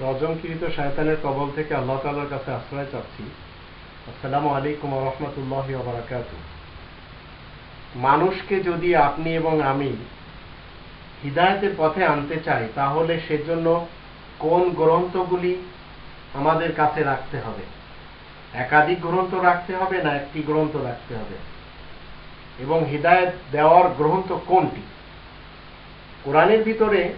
রজঙ্কিত শয়তানের কবল থেকে আল্লাহ তাআলার কাছে আশ্রয় চাচ্ছি। আসসালামু আলাইকুম রহমতুল্লাহ বারাকাত। মানুষকে যদি আপনি এবং আমি হিদায়তের পথে আনতে চাই, তাহলে সেজন্য কোন গ্রন্থগুলি আমাদের কাছে রাখতে হবে? একাধিক গ্রন্থ রাখতে হবে না একটি গ্রন্থ রাখতে হবে? এবং হিদায়ত দেওয়ার গ্রন্থ কোনটি? কোরআনের ভিতরে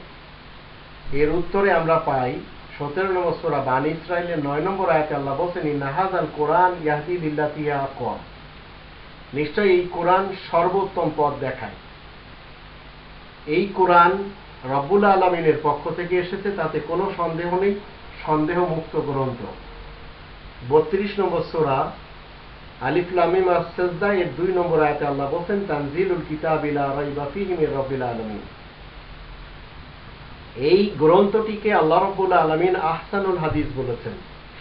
এর উত্তরে আমরা পাই সতেরো নম্বর সোরা বান ইসরায়েলের নয় নম্বর আয়াতে আল্লাহ বলছেন নাহাজ আল কোরআন ইয়াহদি লিল্লাতিয়া কম নিশ্চয়ই এই কোরআন সর্বোত্তম পথ দেখায়। এই কোরআন রব্বুল আলমিনের পক্ষ থেকে এসেছে, তাতে কোনো সন্দেহ নেই সন্দেহ মুক্ত গ্রন্থ। বত্রিশ নম্বর সোরা আলিফ লামিম আসেজদা এর দুই নম্বর আয়াতে আল্লাহ বলছেন, তানজিলুল কিতাব ইলা রাইবা ফিহি মির রব্বিল আলামিন। এই গ্রন্থটিকে আল্লাহ রব্বুল আলমিন আহসানুল হাদিস বলেছেন।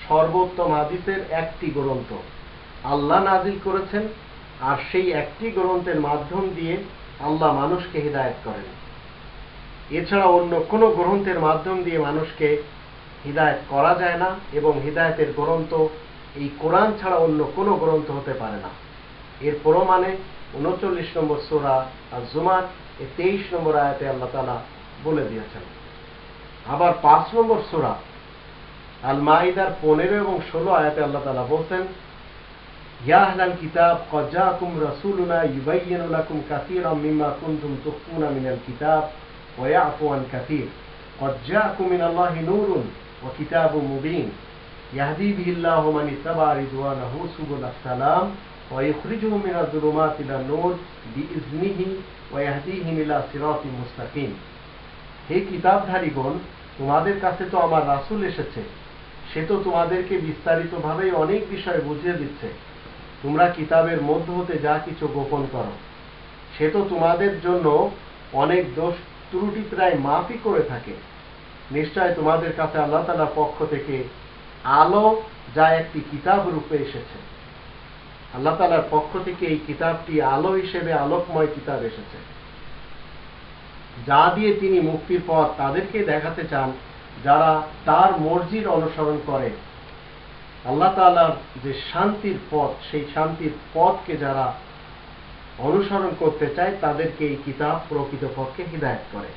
সর্বোত্তম হাদিসের একটি গ্রন্থ। আল্লাহ নাজিল করেছেন আর সেই একটি গ্রন্থের মাধ্যম দিয়ে আল্লাহ মানুষকে হৃদায়ত করেন। এছাড়া অন্য কোনো গ্রন্থের মাধ্যম দিয়ে মানুষকে হৃদায়ত করা যায় না এবং হৃদায়তের গ্রন্থ এই কোরআন ছাড়া অন্য কোনো গ্রন্থ হতে পারে না। এর প্রমাণে উনচল্লিশ নম্বর সোরা আর জুমার এই তেইশ নম্বর আয়াতে আল্লাহ তালা বলে দিয়েছেন। আবার পাঁচ নম্বর সুরা আল মাইদার পনেরো এবং ষোলো আয়াতে আল্লাহ তালা বলছেন ইয়াহলাল কিতাব কজাকুম রসুলুনা ইউবাইয়ানু লাকুম কাসীরাম মিম্মা কুনতুম তুখফুনা মিনাল কিতাব ওয়া ইয়াফু আন কাসীর কজাকুম মিনাল্লাহি নূরুন ওয়া কিতাবুম মুবিন ইয়াহদি বিহিল্লাহু মান ইত্তাবা রিদওয়ানাহু সুবুল আসসালাম ওয়া ইখরিজুহুম মিনাজ জুলুমাতি ইলান নূর বিইজনিহি ওয়া ইয়াহদিহিম ইলা সিরাতিন মুস্তাকিম হে কিতাবধারীগণ, তোমাদের কাছে তো আমার রাসূল এসেছে। সে তো তোমাদেরকে বিস্তারিতভাবে অনেক বিষয় বুঝিয়ে দিচ্ছে। তোমরা কিতাবের মধ্য হতে যা কিছু গোপন করো। সে তো তোমাদের জন্য অনেক দোষ ত্রুটি প্রায় মাফই করে থাকে। নিশ্চয় তোমাদের কাছে আল্লাহ তালার পক্ষ থেকে আলো যা একটি কিতাব রূপে এসেছে। আল্লাহ তালার পক্ষ থেকে এই কিতাবটি আলো হিসেবে আলোকময় কিতাব এসেছে। যা দিয়ে তিনি মুক্তির পথ তাদেরকে দেখাতে চান, যারা তার মর্জির অনুসরণ করে। আল্লাহ তালার যে শান্তির পথ, সেই শান্তির পথকে যারা অনুসরণ করতে চায়, তাদেরকে এই কিতাব প্রকৃতপক্ষে হৃদায়ত করে।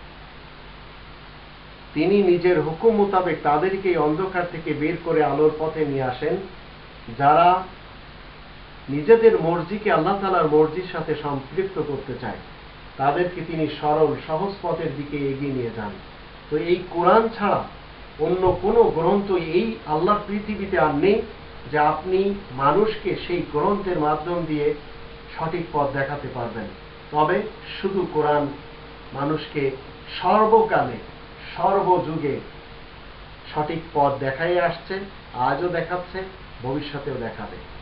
তিনি নিজের হুকুম মোতাবেক তাদেরকে এই অন্ধকার থেকে বের করে আলোর পথে নিয়ে আসেন, যারা নিজেদের মর্জিকে আল্লাহ তালার মর্জির সাথে সম্পৃক্ত করতে চায়। তাদেরকে তিনি সরল, সহজ পথের দিকে এগিয়ে নিয়ে যান। তো এই কোরআন ছাড়া অন্য কোনো গ্রন্থ এই আল্লাহর পৃথিবীতে আর নেই যে আপনি মানুষকে সেই গ্রন্থের মাধ্যম দিয়ে সঠিক পথ দেখাতে পারবেন। তবে শুধু কোরআন মানুষকে সর্বকালে, সর্বযুগে সঠিক পথ দেখাই আসছে, আজও দেখাচ্ছে, ভবিষ্যতেও দেখাবে।